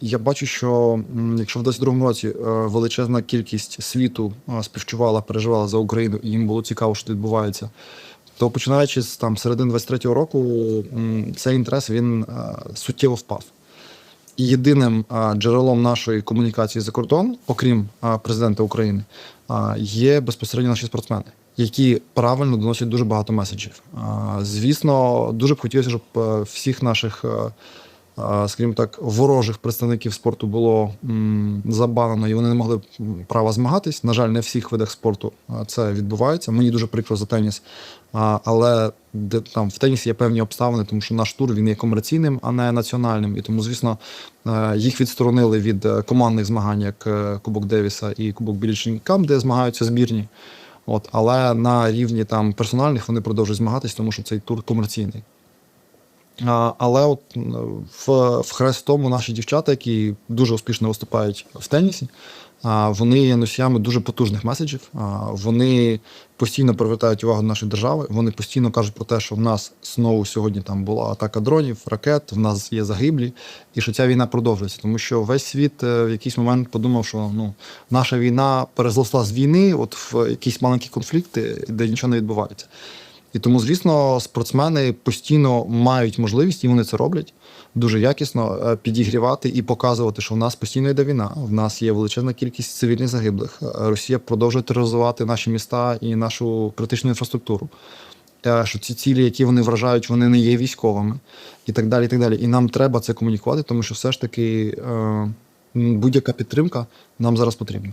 Я бачу, що якщо в 22-му році е, величезна кількість світу е, співчувала, переживала за Україну, і їм було цікаво, що відбувається, то починаючи з там середини 23-го року, цей інтерес він е, суттєво впав. І єдиним джерелом нашої комунікації за кордон, окрім президента України, є безпосередньо наші спортсмени, які правильно доносять дуже багато меседжів. Звісно, дуже б хотілося, щоб всіх наших, скажімо так, ворожих представників спорту було забанено, і вони не могли права змагатись. На жаль, не в всіх видах спорту це відбувається. Мені дуже прикро за теніс. Але де там в тенісі є певні обставини, тому що наш тур він є комерційним, а не національним. І тому, звісно, їх відсторонили від е, командних змагань, як е, Кубок Девіса і Кубок Білічникам, де змагаються збірні. От, але на рівні там персональних вони продовжують змагатись, тому що цей тур комерційний. Але от в, в хрестому наші дівчата, які дуже успішно виступають в тенісі, вони є носіями дуже потужних меседжів. Вони постійно привертають увагу нашої держави. Вони постійно кажуть про те, що в нас знову сьогодні там була атака дронів, ракет, в нас є загиблі, і що ця війна продовжується. Тому що весь світ е, в якийсь момент подумав, що ну наша війна перезросла з війни, от в якісь маленькі конфлікти, де нічого не відбувається. І тому, звісно, спортсмени постійно мають можливість, і вони це роблять дуже якісно е, підігрівати і показувати, що в нас постійно йде війна. В нас є величезна кількість цивільних загиблих. Е, Росія продовжує тероризувати наші міста і нашу критичну інфраструктуру. Е, Що ці цілі, які вони вражають, вони не є військовими, і так далі. І так далі. І нам треба це комунікувати, тому що все ж таки будь-яка підтримка нам зараз потрібна.